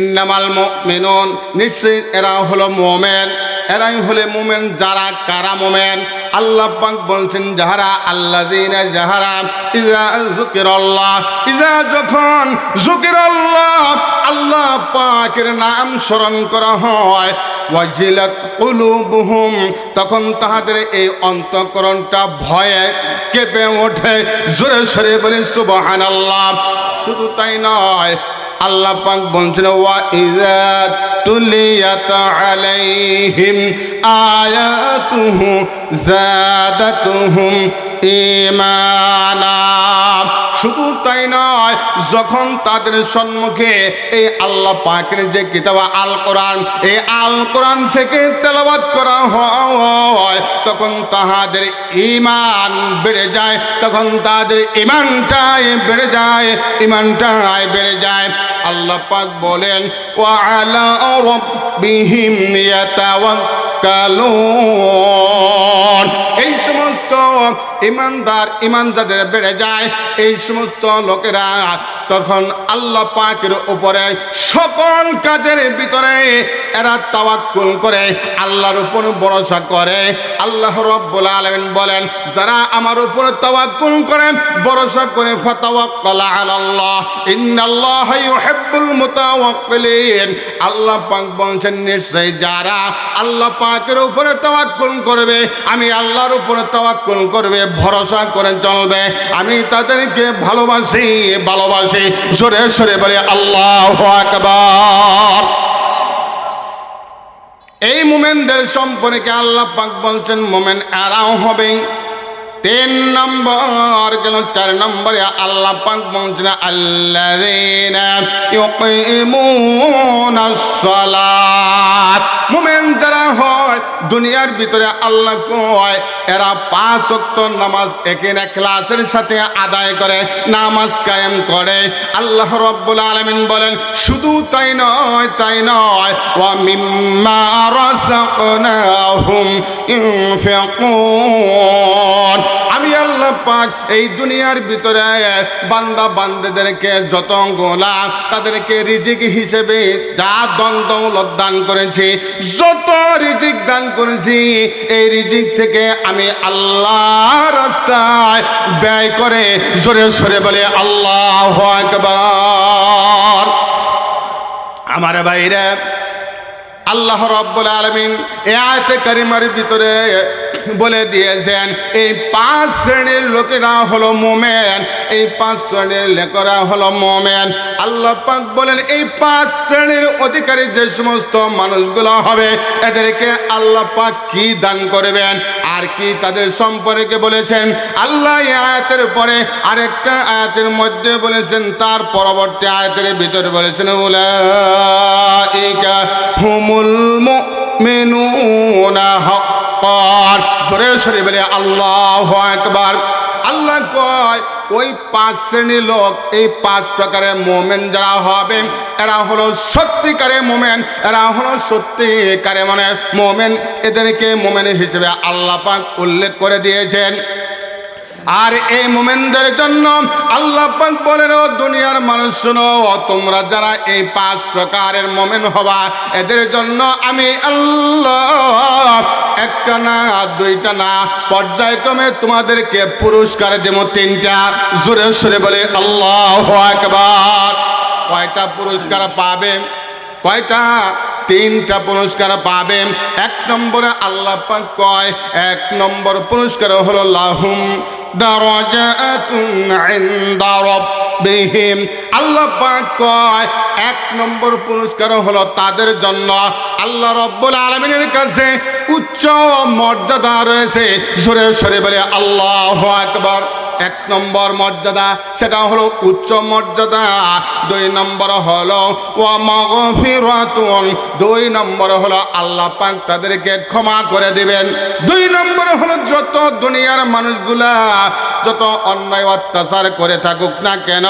ইন্নামাল মুমিনুন। নিশ্চয়ই এরা হলো মোমেন। এরাই হলে মোমেন যারা কারা মোমেন। আল্লাহ পাক বলছেন, যাহারা আল্লাযিনা যাহারা ইজা যুকিরাল্লাহ। ইজা যখন যুকিরাল্লাহ আল্লাহ পাকের নাম স্মরণ করা হয়, ওয়াজিলাত কুলুবুহুম, তখন তাহাদের এই অন্তঃকরণটা ভয়ে কেঁপে ওঠে। জোরে সরে বলি, সুবহানাল্লাহ। শুধু তাই নয় আল্লাহ পাক বলছেন ওয়া ইযা তুলিয়াত আলাইহিম আয়াতুহু জাদাতুহুম ঈমানা। শুধু তাই নয়, যখন তাদের সম্মুখে এই আল্লাহ পাকের যে কিতাব আল কোরআন এই আল কোরআন থেকে তেলাওয়াত করা হয়, তখন তাহাদের ইমান বেড়ে যায়, তখন তাদের ইমানটাই বেড়ে যায় ইমানটাই বেড়ে যায়। আল্লাহ পাক বলেন, ওয়া আলা রাব্বিহিম ইয়াতাওয়াক্কালুন এই সমস্ত ইমানদার বেড়ে যায়, এই সমস্ত লোকেরা তখন আল্লাহ পাকের উপরে সকল কাজের ভিতরে এরা তাওয়াক্কুল করে, আল্লাহর উপর ভরসা করে। আল্লাহ রব্বুল বলেন, যারা আমার উপর তাওয়াক্কুল করে, ভরসা করে, ফাতাওয়াক্কাল আলাল্লাহ। ইন্নাল্লাহ ইউহিব্বুল মুতাওয়াক্কিলিন। আল্লাহ পাক বলছেন নিশ্চয় যারা আল্লাহ পাকের উপরে তাওয়াক্কুল করবে, আমি আল্লাহর উপরে তাওয়াক্কুল করবে, ভরসা করে চলবে। আমি তাদেরকে ভালোবাসি ভালোবাসি। জোরে সরে বলে, আল্লাহ আকবার। এই মোমেনদের সম্পর্কে আল্লাহ পাক বলছেন, মোমেন এরাও হবে। তিন নম্বর গেল চার নম্বরে আল্লাহ পাক বলছেন, আল্লাযীনা ইউকিমুনাস সালাত। মোমেন যারা হয়, দুনিয়ার ভিতরে আল্লাহ কয়, এরা পাঁচ ওয়াক্ত নামাজ একের ক্লাসের সাথে আদায় করে, নামাজ কায়েম করে। আল্লাহ রব্বুল আলামিন বলেন, শুধু তাই নয় তাই নয়, ওয়া মিম্মা রাযাকনাহুম ইনফিকুন। আমি আল্লাহ পাক এই দুনিয়ার ভিতরে বান্দা বান্দাদেরকে যত গোলা, তাদেরকে রিজিক হিসেবে যা দ্বন্দ্ব দান করেছি, যত রিজিক দান করেছি, এই রিজিক থেকে আমি আল্লাহ রাস্তায় ব্যয় করে জোরে সরে বলে আল্লাহ আকবার। আমার বাইরে আল্লাহ রব্বুল আলমিন এ আয়তে কারিমার ভিতরে বলে দিয়েছেন, এই পাঁচ শ্রেণির লোকেরা হলো মোমেন, এই পাঁচ শ্রেণির লেখরা হলো মোমেন। আল্লাহ পাক বলেন, এই পাঁচ শ্রেণির অধিকারী যে সমস্ত মানুষগুলো হবে, এদেরকে আল্লাহ পাক কি দান করবেন? আর কি তাদের সম্পর্কে বলেছেন। আল্লাহ আয়াতের পরে আরেকটা আয়াতের মধ্যে বলেছেন, তার পরবর্তী আয়াতের ভিতরে বলেছেন হুমুল সরে বলে, আল্লাহু আল্লাহ কয় ওই পাঁচ শ্রেণির লোক, এই পাঁচ প্রকারের মোমেন যারা হবে, এরা হলো সত্যিকারে মোমেন, এরা হলো সত্যিকারে মানে মোমেন। এদেরকে মোমেন হিসেবে আল্লাহ পাক উল্লেখ করে দিয়েছেন। আর এই মোমেনদের জন্য আল্লাহ পাক বলেন, ও দুনিয়ার মানুষ, শোনো, তোমরা যারা এই পাঁচ প্রকারের মোমেন হবা, এদের জন্য আমি আল্লাহ একটা না দুইটা না। পর্যায়ক্রমে তোমাদেরকে পুরস্কার দেব তিনটা। জোরে সরে বলে, আল্লাহ একবার কয়টা পুরস্কার পাবে? কয়টা? তিনটা পুরস্কার পাবেন। এক নম্বরে আল্লাহ পাক কয়, এক নম্বর পুরস্কার হলো লাহুম আল্লাহ কয়, এক নম্বর তাদের জন্য। কাছে উচ্চ মর্যাদা রয়েছে। জোরে সরে বলে আল্লাহু আকবার। এক নম্বর মর্যাদা, সেটা হলো উচ্চ মর্যাদা। দুই নম্বর হলো দুই নম্বর হলো, আল্লাহ পাক তাদেরকে ক্ষমা করে দিবেন। দুই নম্বর হলো, যত দুনিয়ার মানুষগুলা যত অন্যায় অত্যাচার করে থাকুক না কেন,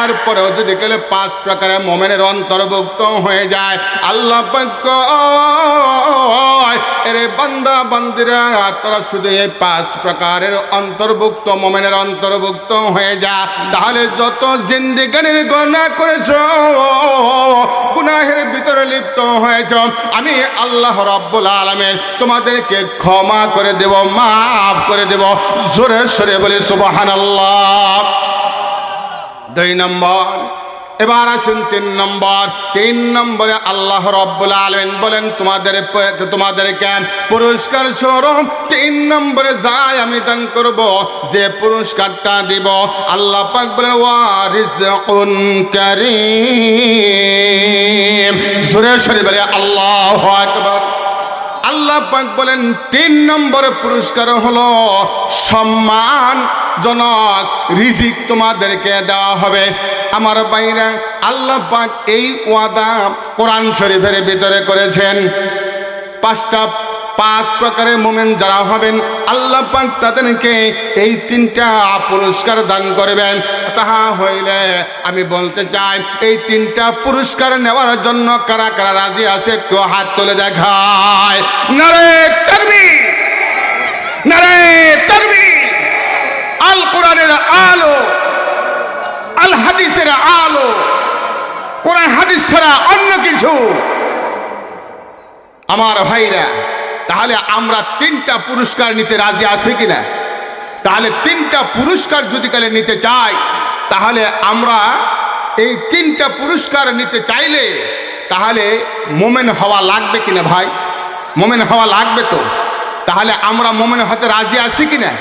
এরপরেও যদি গেলে পাঁচ প্রকারের মোমেনের অন্তর্ভুক্ত হয়ে যায়, আল্লাহ পাক এরে বান্দা, বান্দিরা, তোরা শুধু এই পাঁচ প্রকারের অন্তর্ভুক্ত, মোমেনের অন্তর্ভুক্ত হয়ে যা। তাহলে যত জিন্দিগানির গণনা করেছ, গুনাহের ভিতরে লিপ্ত হয়েছ, আমি আল্লাহ রব্বুল আলমের তোমাদেরকে ক্ষমা করে দেব, মাফ করে দেব। জোরে সরে বলে সুবাহান আল্লাহ দুই নম্বর এবার আসুন তিন নম্বর। তিন নম্বরে আল্লাহ রব্বুল আলমিন বলেন, তোমাদের তোমাদেরকে পুরস্কার স্বরূপ তিন নম্বরে যাই আমি দান করব, যে পুরস্কারটা দিব। আল্লাহ পাক বলেন ওয়ারিজকুন কারীম। সুরে সরে বলে, আল্লাহ আকবার। আল্লাহ পাক বলেন, তিন নম্বরে পুরস্কার হলো সম্মান জনক, রিজিক তোমাদেরকে দেওয়া হবে। আমার বাইরা আল্লাহ পাক এই ওয়াদা কোরআন শরীফের ভিতরে করেছেন। পাঁচটা, পাঁচ প্রকারের মোমেন যারা হবেন, আল্লাহ পাক তাদেরকে এই তিনটা পুরস্কার দান করবেন। তাহা হইলে আমি বলতে চাই, এই তিনটা পুরস্কার নেওয়ার জন্য কারা কারা রাজি আছে একটু হাত তুলে দেখায়। আল কোরআনের আলো আল হাদিসের আলো, কোরআন হাদিস ছাড়া অন্য কিছু। আমার ভাইরা, তাহলে আমরা তিনটা পুরস্কার নিতে রাজি আছি কিনা? তাহলে তিনটা পুরস্কার যদি কালে নিতে চাই তাহলে আমরা এই তিনটা পুরস্কার নিতে চাইলে তাহলে মোমেন হওয়া লাগবে কিনা ভাই? মোমেন হওয়া লাগবে তো? তাহলে আমরা মোমেন হতে রাজি আছি কিনা?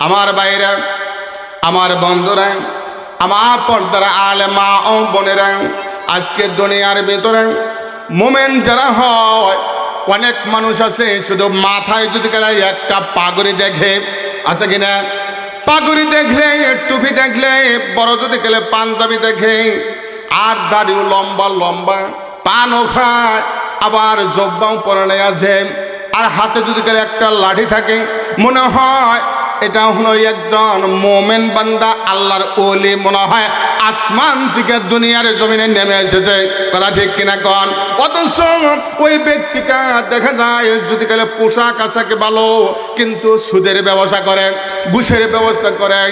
আমার বাইরে আমার বন্ধুরা, আমার পর্দারা আলে মা ও বোনেরা আজকে দুনিয়ার ভিতরে মোমেন যারা হয়, অনেক মানুষ আছে, শুধু মাথায় যদি একটা পাগড়ি দেখে, আছে কিনা? পাগড়ি দেখলে, টুপি দেখলে, বড় যদি গেলে পাঞ্জাবি দেখে, আর দাড়িও লম্বা লম্বা, পানও খায়, আবার জব্বাও পরে নেয়া আছে আর হাতে যদি গেলে একটা লাঠি থাকে, মনে হয় এটা হলো একজন মোমেন বান্দা, আল্লাহর ওলি মনে হয়। আসমান থেকে দুনিয়ার জমিনে নেমে এসেছে। কথা ঠিক কিনা কন? অথচ ওই ব্যক্তিটা দেখা যায়, যদি কালে পোশাক আশাকে ভালো, কিন্তু সুদের ব্যবসা করে, ঘুষের ব্যবস্থা করে,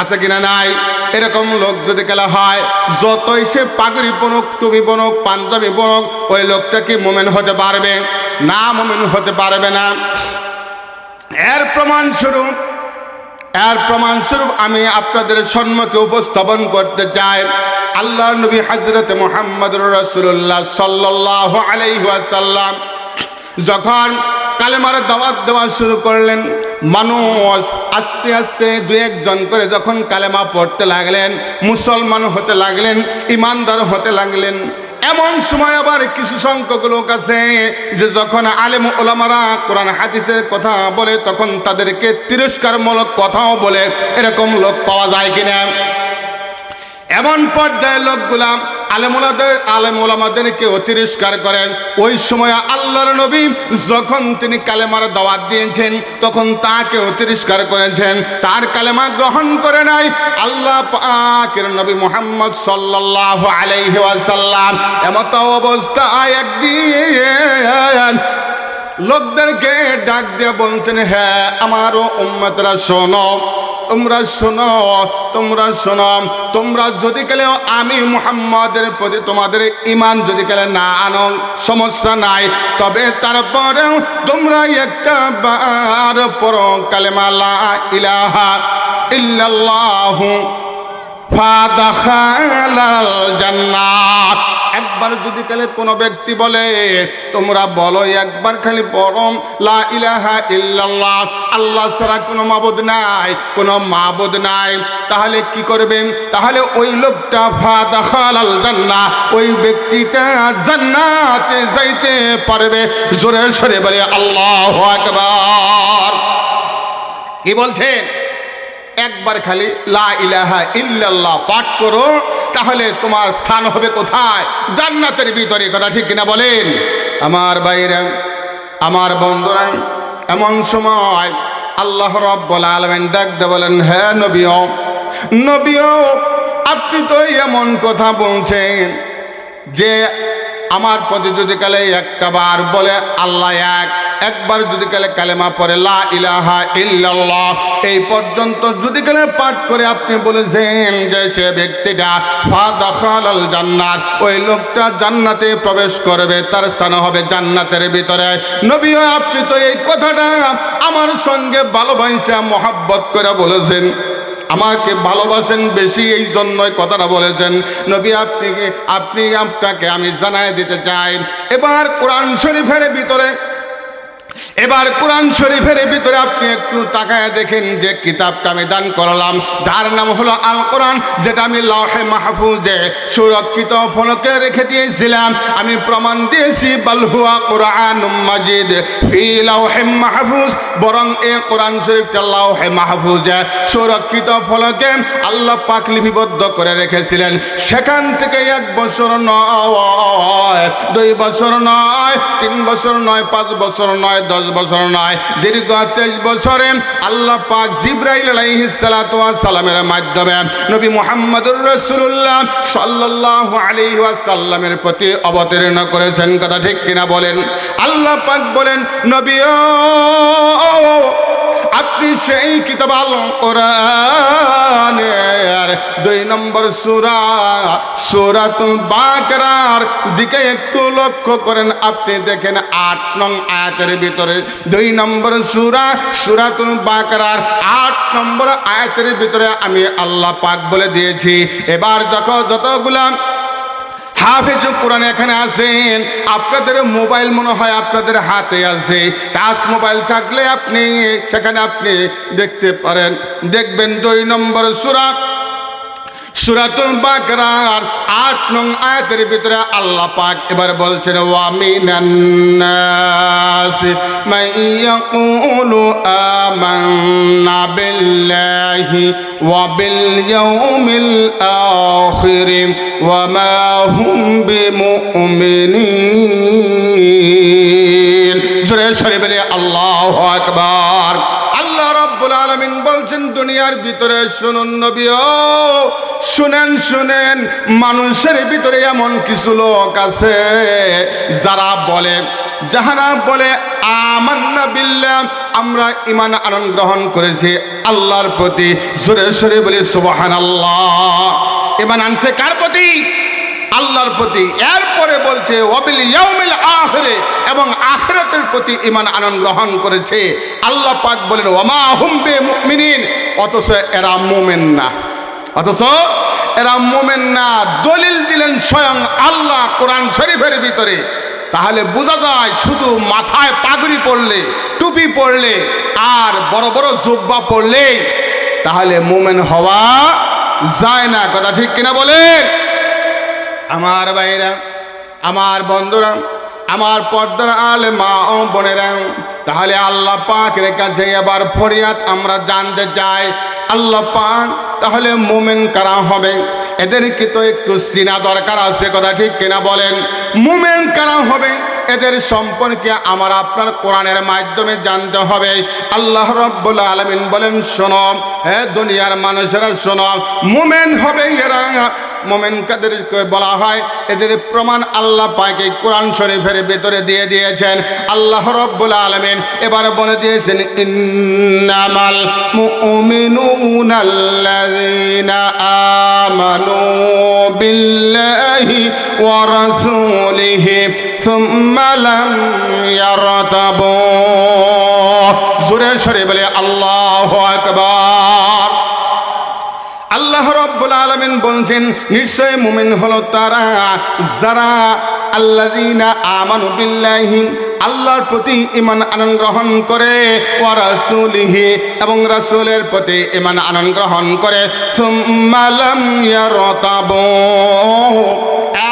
আছে কিনা নাই? এরকম লোক যদি খেলা হয়, যতই সে পাগড়ি বনুক টুপি বনুক পাঞ্জাবি বনুক ওই লোকটা কি মোমেন হতে পারবে? না মোমেন হতে পারবে না। এর প্রমাণ স্বরূপ এর প্রমাণ স্বরূপ আমি আপনাদের সম্মুখে উপস্থাপন করতে চাই। আল্লাহ নবী হজরত মোহাম্মদ রসুল্লাহ সাল্লাহ আলাইহাসাল্লাম যখন কালেমার দাওয়াত দেওয়া শুরু করলেন, মানুষ আস্তে আস্তে দু একজন করে যখন কালেমা পড়তে লাগলেন, মুসলমান হতে লাগলেন, ইমানদার হতে লাগলেন এমন সময় আবার কিছু সংখ্যক লোক আছে যে যখন আলেম ওলামারা কোরআন হাদিসের কথা বলে, তখন তাদেরকে তিরস্কারমূলক কথাও বলে। এরকম লোক পাওয়া যায় কিনা? এমন পর্যায়ে লোকগুলা আলেমুলাদের আলেমুলামাদেরকে অতিরস্কার করেন। ওই সময় আল্লাহর নবী যখন তিনি কালেমার দাওয়াত দিয়েছেন, তখন তাকে অতিরস্কার করেছেন। তার কালেমা গ্রহণ করে নাই। আল্লাহ পাকের নবী মোহাম্মদ সাল্লাল্লাহু আলাইহি ওয়াসাল্লাম এমত অবস্থায় একদিন লোকদেরকে ডাক দিয়ে বলছেন হ্যাঁ আমারও উম্মতরা শোনো, তোমরা শোনো তোমরা শোনো। তোমরা যদি গেলে আমি মুহাম্মাদের প্রতি তোমাদের ইমান যদি গেলে না আনো, সমস্যা নাই। তবে তারপরেও তোমরা একটা বার পর কালেমা লা ইলাহা ইল্লাল্লাহু একবার যদি কালে কোনো ব্যক্তি বলে, তোমরা বলো একবার খালি পরম লা ইলাহা ইল্লাল্লাহ, আল্লাহ ছাড়া কোনো মাবুদ নাই, কোনো মাবুদ নাই। তাহলে কি করবেন তাহলে ওই লোকটা ফাদাখালাল জান্নাহ, ওই ব্যক্তিটা জান্নাতে যাইতে পারবে। জোরে সরে বলে, আল্লাহু আকবার। কি বলছেন? একবার খালি লা ইলাহা ইল্লাল্লাহ পাঠ করো, তাহলে তোমার স্থান হবে কোথায়? জান্নাতের ভিতরে, কথা ঠিক কিনা বলেন? আমার বাইরে আমার বন্ধুরা, এমন সময় আল্লাহ রব্বুল আলমেন ডাকতে বলেন হ্যাঁ নবীও নবীও, আপনি তো এমন কথা বলছেন যে আমার প্রতি যদি কালে একটা বার বলে, আল্লাহ এক একবার যদি কালে কালেমা পরে লা ইলাহা ইল্লাল্লাহ, এই পর্যন্ত যদি কালে পাঠ করে আপনি বলেছেন যে সে ব্যক্তিটা ফাদাখালাল জান্নাত, ওই লোকটা জান্নাতে প্রবেশ করবে, তার স্থান হবে জান্নাতের ভিতরে। নবী, আপনি তো এই কথাটা আমার সঙ্গে ভালোবাসা, মহাব্বত করে বলেছেন। আমাকে ভালোবাসেন বেশি, এই জন্যই কথাটা বলেছেন। নবী, আপনি আপনি আপনাকে আমি জানাই দিতে চাই। এবার কোরআন শরীফের ভিতরে এবার কোরআন শরীফের ভিতরে আপনি একটু তাকায় দেখেন যে কিতাবটা আমি দান করলাম। যার নাম হলো আল কোরআন যেটা আমি লহে মাহফুজে সুরক্ষিত ফলকে রেখে দিয়েছিলাম। আমি প্রমাণ দিয়েছি বালহুয়া কোরআন মাজিদ ফি লাউহে মাহফুজ, বরং এ কোরআন শরীফটা লাউহে মাহফুজে সুরক্ষিত ফলকে আল্লাহ পাক লিপিবদ্ধ করে রেখেছিলেন। সেখান থেকে এক বছর নয়, দুই বছর নয়, তিন বছর নয়, পাঁচ বছর নয় দশ বছর নয়, দীর্ঘ তেইশ বছরে আল্লাহ পাক জিব্রাইল সালামের মাধ্যমে নবী মুহাম্মদুর রাসূলুল্লাহ সাল্লাল্লাহু আলাইহি ওয়াসাল্লামের প্রতি অবতীর্ণ করেছেন। কথা ঠিক কিনা বলেন? আল্লাহ পাক বলেন, নবী আপনি সেই কিতাব আল কোরআনের দুই নম্বর সুরা, সুরাতুল বাকরার দিকে একটু লক্ষ্য করেন। আপনি দেখেন আট নং আয়াতের ভিতরে দুই নম্বর সুরা, সুরাতুল বাকরার আট নম্বর আয়াতের ভিতরে আমি আল্লাহ পাক বলে দিয়েছি। এবার যখন যতগুলা হাফেজ কোরআন এখানে আছেন। আপনাদের মোবাইল মনে হয় আপনাদের হাতে আছে। টাচ মোবাইল থাকলে আপনি, সেখানে আপনি দেখতে পারেন। দেখবেন দুই নম্বর সুরা সুরাতুল বাকরার আট নং আয়াতের ভিতরে আল্লাহ পাক এবার বলছেন ওয়ামিনান নাস মাইয়াকুলু আমান্না বিল্লাহি ওয়া বিল ইয়াউমিল আখির, ওয়া মা হুম বিমুমিনিন। জোরে সরে বলে, আল্লাহু আকবার। দুনিয়ার ভিতরে শুনুন নবী শুনেন শুনেন, মানুষের ভিতরে এমন কিছু লোক আছে, যারা বলে, যাহারা বলে আমরা ইমান আনন্দ গ্রহণ করেছি আল্লাহর প্রতি। জোরে সরে বলি সুবাহান আল্লাহ ইমান আনছে কার প্রতি? আল্লাহর প্রতি। এরপরে বলছে, ওয়াবিল ইয়াউমিল এবং আখিরাতের প্রতি ইমান আনন্দ গ্রহণ করেছে। আল্লাহ পাক বলেন ওমা হুম বে মুমিনিন অথচ এরা মোমেন না। অথচ এরা মোমেন না। দলিল দিলেন স্বয়ং আল্লাহ কোরআন শরীফের ভিতরে। তাহলে বোঝা যায় শুধু মাথায় পাগড়ি পড়লে টুপি পড়লে আর বড় বড় জুব্বা পড়লে তাহলে মোমেন হওয়া যায় না। কথা ঠিক কিনা বলে আমার ভাইরা, আমার বন্ধুরা আমার পর্দার আলে মা ও বোনেরা, তাহলে আল্লাহ পাকের কাছে এবার ফরিয়াদ আমরা জানতে চাই। আল্লাহ পাক, তাহলে মোমেন কারা হবে? এদেরকে তো একটু চিনা দরকার আছে, কথা ঠিক কিনা বলেন? মোমেন কারা হবে? এদের সম্পর্কে আমার আপনার কোরআনের মাধ্যমে জানতে হবে। আল্লাহ রব্বুল আলমিন বলেন, শোনো হ্যাঁ দুনিয়ার মানুষেরা, শোনো, মোমেন হবে এরা। মোমেন কাদেরকে বলা হয়, এদের প্রমাণ আল্লাহ পাকে কোরআন শরীফের ভেতরে দিয়ে দিয়েছেন। আল্লাহ রব্বুল আলমিন এবার বলে দিয়েছেন, ইন্নামাল মুমিনুনা আল্লাযীনা আমানু বিল্লাহি ওয়া রাসূলিহি সুম্মা লাম ইয়ারতাবু। জোরে সরে বলে, আল্লাহু আকবার। আল্লাহ রব্বুল আলমিন বলছেন, নিশ্চয় মুমিন হলো তারা, যারা আল্লাযীনা আমানু বিল্লাহি, আল্লাহর প্রতি ইমান আনন্দ গ্রহণ করে ও রাসূলিহি এবং রাসুলের প্রতি ইমান আনন্দ গ্রহণ করে।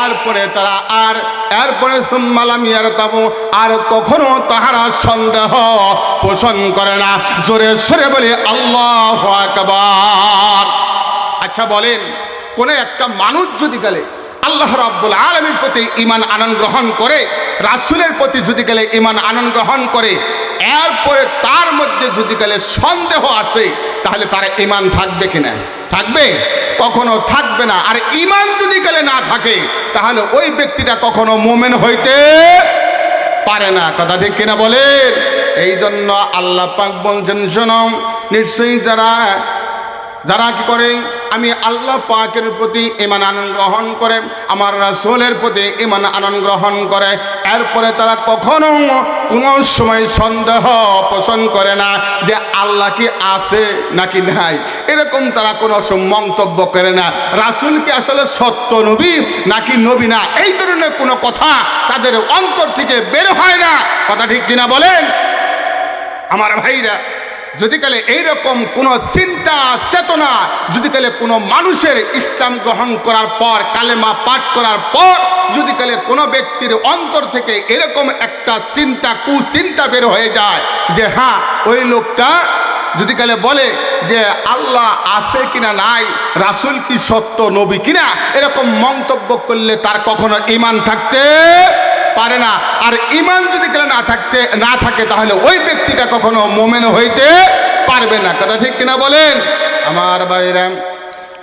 এরপরে তারা আর, এরপরে সুম্মালাম ইয়ারতাবু। আর কখনো তাহারা সন্দেহ পোষণ করে না। জোরে সরে বলে, আল্লাহ আকবার। আচ্ছা বলেন, কোন একটা মানুষ যদি গেলে আল্লাহ রাব্বুল আলমীর প্রতি ইমান আনন্দ গ্রহণ করে, রাসুলের প্রতি যদি গেলে ইমান আনন্দ গ্রহণ করে, এরপরে তার মধ্যে যদি গেলে সন্দেহ আসে, তাহলে তার ইমান থাকবে কিনা? থাকবে? কখনো থাকবে না। আর ইমান যদি গেলে না থাকে, তাহলে ওই ব্যক্তিটা কখনো মোমেন হইতে পারে না। কথা ঠিক কিনা বলেন? এই জন্য আল্লাহ পাক বলছেন, শোনো, নিশ্চয়ই যারা যারা কি করে আমি আল্লাহ পাকের প্রতি ইমান আনন্দ গ্রহণ করে, আমার রাসূলের প্রতি ইমান আনন্দ গ্রহণ করে। এরপরে তারা কখনো কোনো সময় সন্দেহ পোষণ করে না যে আল্লাহ কি আছে নাকি নাই। এরকম তারা কোনো মন্তব্য করে না। রাসূল কি আসলে সত্য নবী নাকি নবী না? এই ধরনের কোনো কথা তাদের অন্তর থেকে বের হয় না। কথা ঠিক কিনা বলেন? আমার ভাইরা যদি কালে এইরকম কোনো চিন্তা, চেতনা, যদি কালে কোনো মানুষের ইসলাম গ্রহণ করার পর, কালেমা পাঠ করার পর, যদি কালে কোনো ব্যক্তির অন্তর থেকে এরকম একটা চিন্তা, কুচিন্তা বের হয়ে যায় যে হ্যাঁ ওই লোকটা যদি কালে বলে যে, আল্লাহ আছে কিনা নাই, রাসুল কি সত্য, নবী কিনা? এরকম মন্তব্য করলে তার কখনো ইমান থাকতে পারে না। আর ইমান যদি কেন না থাকতে, না থাকে, তাহলে ওই ব্যক্তিটা কখনো মোমেন হইতে পারবে না। কথা ঠিক কিনা বলেন? আমার ভাইরা,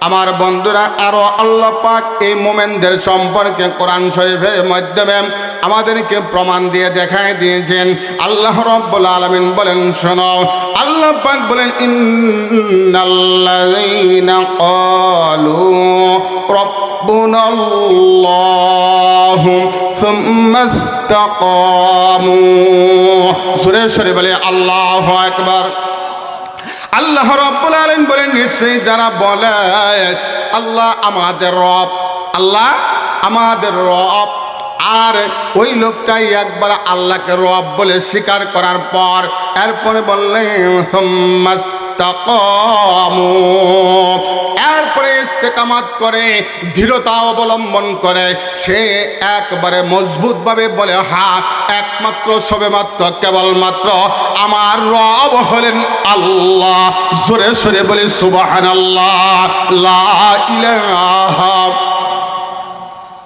আমার বন্ধুরা আরও আল্লাহ পাক এই মোমেনদের সম্পর্কে কোরআন শরীফের মাধ্যমে আমাদেরকে প্রমাণ দিয়ে দেখায় দিয়েছেন। আল্লাহ রব্বুল আলমিন বলেন, শোনো, আল্লাহ পাক বলেন, ইন্নাল্লাযীনা ক্বালু সুরেশ্বরী বলে, আল্লাহ একবার আল্লাহ রব্বুল আলম বলে নিশ্চয়ই যারা বলে, আল্লাহ আমাদের রব। আল্লাহ আমাদের রব। আর ওই লোকটাই একবার আল্লাহকে রব বলে স্বীকার করার পর এরপরে বললেন। এরপরে ইস্তেকামাত করে, দৃঢ়তা অবলম্বন করে, সে একবারে মজবুতভাবে বলে, হা, একমাত্র সবেমাত্র, কেবলমাত্র আমার রব হলেন আল্লাহ জোরে সরে বলে সুবাহান আল্লাহ লা ইলাহা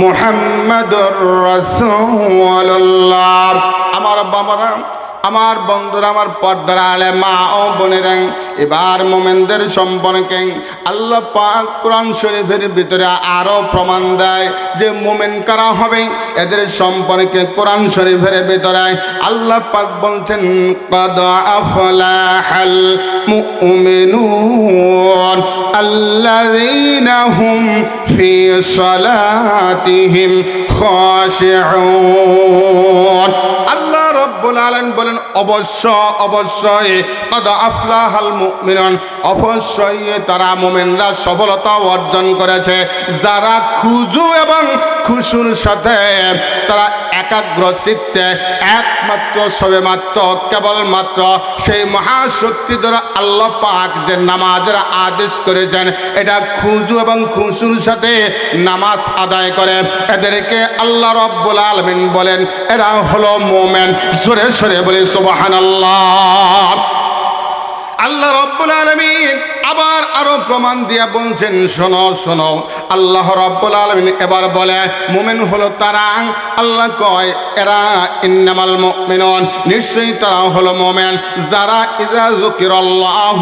মুহাম্মাদুর রাসূলুল্লাহ আমার বাবারা আমার বন্ধুরা, আমার পর্দার আলে মা ও বোনেরা, এবার মোমেনদের সম্পর্কে আল্লাহ পাক কোরআন শরীফের ভিতরে আরও প্রমাণ দেয় যে মোমেন কারা হবে। এদের সম্পর্কে কোরআন শরীফের ভিতরে আল্লাহ পাক বলছেন, কদ আফলাহাল মুমিনুন আল্লাযীনা হুম ফি সালাতিহিম খাশিউন। আল্লাহ রব্বুল আলামিন বলেন অবশ্য, অবশ্যই আফলাহাল মুমিনুন। অবশ্যই তারা মুমিনরা সফলতা অর্জন করেছে। যারা খুজু এবং খুশুর সাথে তারা একাগ্র চিত্তে একমাত্র সবেমাত্র, কেবলমাত্র সেই মহাশক্তি দ্বারা আল্লাহ পাক যে নামাজের আদেশ করেছেন, এটা খুজু এবং খুশুর সাথে নামাজ আদায় করে। এদেরকে আল্লাহ রব্বুল আলমিন বলেন, এরা হলো মোমেন। সরে সরে বলে সুবাহান আল্লাহ আল্লাহ রব্বুল আলমিন আবার আরও প্রমাণ দিয়া বলছেন, শোনো শোনো, আল্লাহ রব্বুল আলমিন এবার বলে, মোমেন হলো তারা, আল্লাহ কয়, এরা ইন্নামাল মুমিনুন, নিশ্চয়ই তারা হলো মোমেন। যারা ইজা জুকির আল্লাহ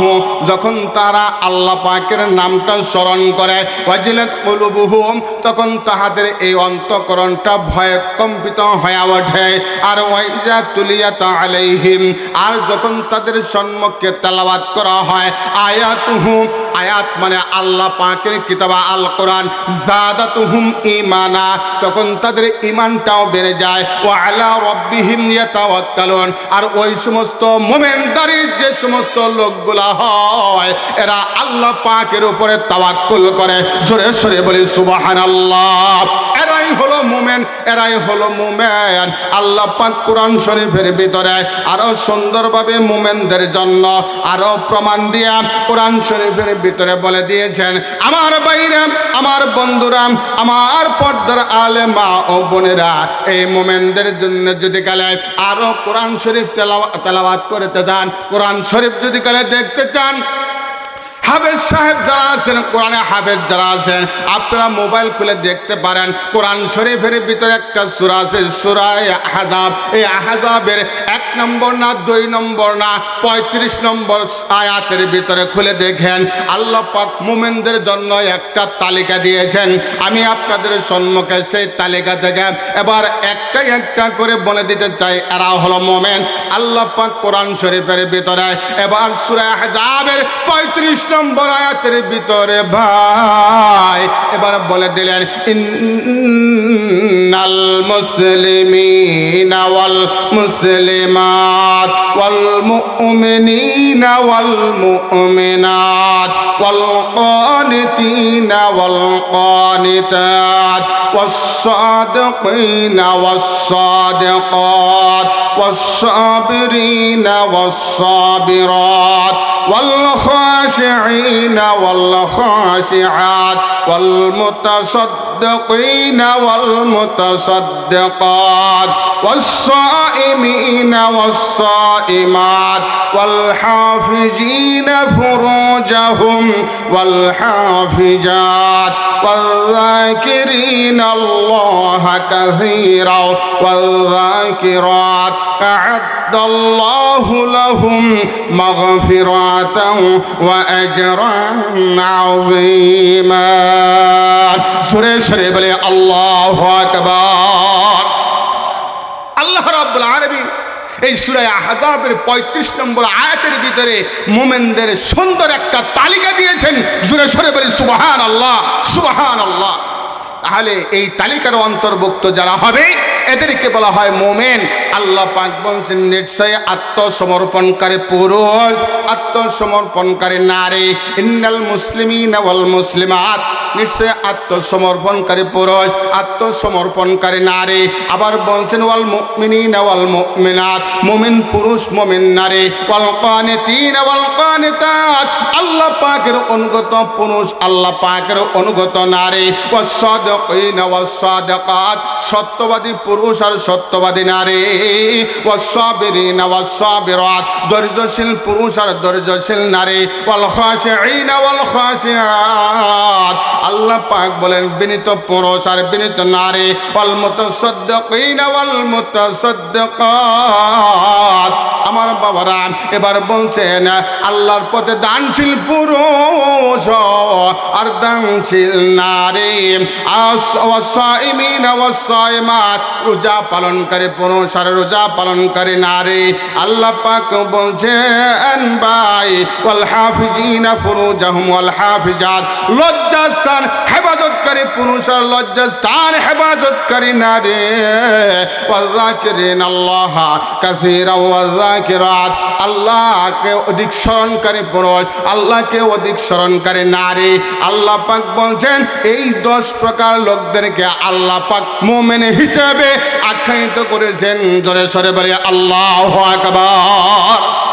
যখন তারা আল্লাহ পাকের নামটা স্মরণ করে, ওয়াজিলাত কুলুবুহুম, তখন তাহাদের এই অন্তকরণটা ভয়ে কম্পিত হয়ে ওঠে। আর ওয়াইজা তুলিয়াত আলাইহিম, আর যখন তাদের সম্মুখে তেলাওয়াত করা হয় আয়াতুহুম আয়াত মানে আল্লাহ পাকের কিতাবা আল কোরআন জাদাতুহুম ঈমানা। তখন তাদের ইমানটাও বেড়ে যায়। ও আলা রব্বিহিম ইয়াতাওয়াক্কালুন। আর ওই সমস্ত মোমেনদারি যে সমস্ত লোকগুলা হয়, এরা আল্লাহ পাকের উপরে তাওয়াক্কুল করে। সরে সরে বলি, সুবহানাল্লাহ। এরাই হলো মোমেন, এরাই হলো মোমেন। আল্লাহ পাক কোরআন শরীফের ভিতরে আরও সুন্দরভাবে মোমেনদের জন্য আরও প্রমাণ দিয়া কোরআন শরীফের ভিতরে বলে দিয়েছেন, আমার বাইরে আমার বন্ধুরা, আমার পর্দার আলে মা ও বোনেরা, এই মোমেনদের জন্য যদি কালে আরও কোরআন শরীফ তেলাওয়া- তেলাওয়াত করতে চান, কোরআন শরীফ যদি কালে দেখতে চান হাফেজ সাহেব যারা আছেন, কোরআনে হাফেজ যারা আছেন, আপনারা মোবাইল খুলে দেখতে পারেন, কোরআন শরীফের ভিতরে একটা সুরা আছে, সুরায় আহাজাব। এই আহাজাবের এক নম্বর না, দুই নম্বর না, পঁয়ত্রিশ নম্বর আয়াতের ভিতরে খুলে দেখেন, আল্লাহ পাক মোমেনদের জন্য একটা তালিকা দিয়েছেন। আমি আপনাদের সম্মুখে সেই তালিকা থেকে এবার একটা একটা করে বলে দিতে চাই এরা হলো মোমেন। আল্লাহ পাক কোরআন শরীফের ভিতরে এবার সুরা আহজাবের পঁয়ত্রিশ নম্বর আয়াতের ভিতরে ভাই এবার বলে দিলেন ইন্নাল মুসলিমিনা ওয়াল মুসলিমাত ওয়াল মুমিনিনা ওয়াল মুমিনাত ওয়াল قانتين والقانتات والصادقين والصادقات والصابرين والصابرات والخاشعين والخاشعات والمتصدقين والمتصدقات والصائمين والصائمات والحافظين فروجهم والحافظات والذاكرين الله كثيرا والذاكرات أعد الله لهم مغفرة وأجرا عظيما سورة شريف الله أكبر আল্লাহ রাব্বুল আলামিন এই সূরায়ে আহজাবের 35 নম্বর আয়াতের ভিতরে মুমিনদের সুন্দর একটা তালিকা দিয়েছেন জোরে সরে বলি সুবহানাল্লাহ সুবহানাল্লাহ তাহলে এই তালিকার অন্তর্ভুক্ত যারা হবে, এদেরকে বলা হয় মোমেন। আল্লাহ পাক বলছেন, নিশ্চয় আত্মসমর্পণকারী পুরুষ, আত্মসমর্পণকারী নারী। ইন্নাল মুসলিমিন ওয়াল মুসলিমাত। নিশ্চয় আত্মসমর্পণকারী পুরুষ, আত্মসমর্পণকারী নারী। আবার বলছেন, ওয়াল মুমিনিন, ওয়াল মুমিনাত। মুমিন পুরুষ, মুমিন নারী। ওয়াল কানিতিন, ওয়াল কানিতাত। আল্লাহ পাকের অনুগত পুরুষ, আল্লাহ পাকের অনুগত নারী। ওয়াসাদিকিন ওয়াসাদিকাত সত্যবাদী পুরুষ আর সত্যবাদী নারী। ওয়াসাবিরিন ওয়াসাবিরাত ধৈর্যশীল পুরুষ আর ধৈর্যশীল নারী। ওয়াল খাশিঈন, ওয়াল খাশিআত আল্লাহ পাক বলেন বিনীত পুরুষ আর বিনীত নারী অলমত সদ্য কইনা অলমত মুতাসাদ্দিকাত। আমার বাবারা এবার বলছেন, আল্লাহর পথে দানশীল পুরুষ, আর দানশীল নারী। রোজা পালনকারী পুরুষ আর রোজা পালনকারী নারী। আল্লাহ পাক বলছেন, ভাই, ওয়াল হাফিজিনা ফুরুজাহুম হাফিজাত। লজ্জাস্থান হেফাজতকারী পুরুষ আর লজ্জাস্থান হেফাজতকারী নারী। ওয়াল আল্লাহ কাসীরা যাকিরাত আল্লাহকে অধিক স্মরণকারী পুরুষ, আল্লাহকে অধিক স্মরণকারী নারী। আল্লাহ পাক বলছেন, এই দশ প্রকার লোকদেরকে আল্লাহ পাক মোমেন হিসেবে আখ্যায়িত করেছেন। জোরে সরে বলে, আল্লাহ আকবার।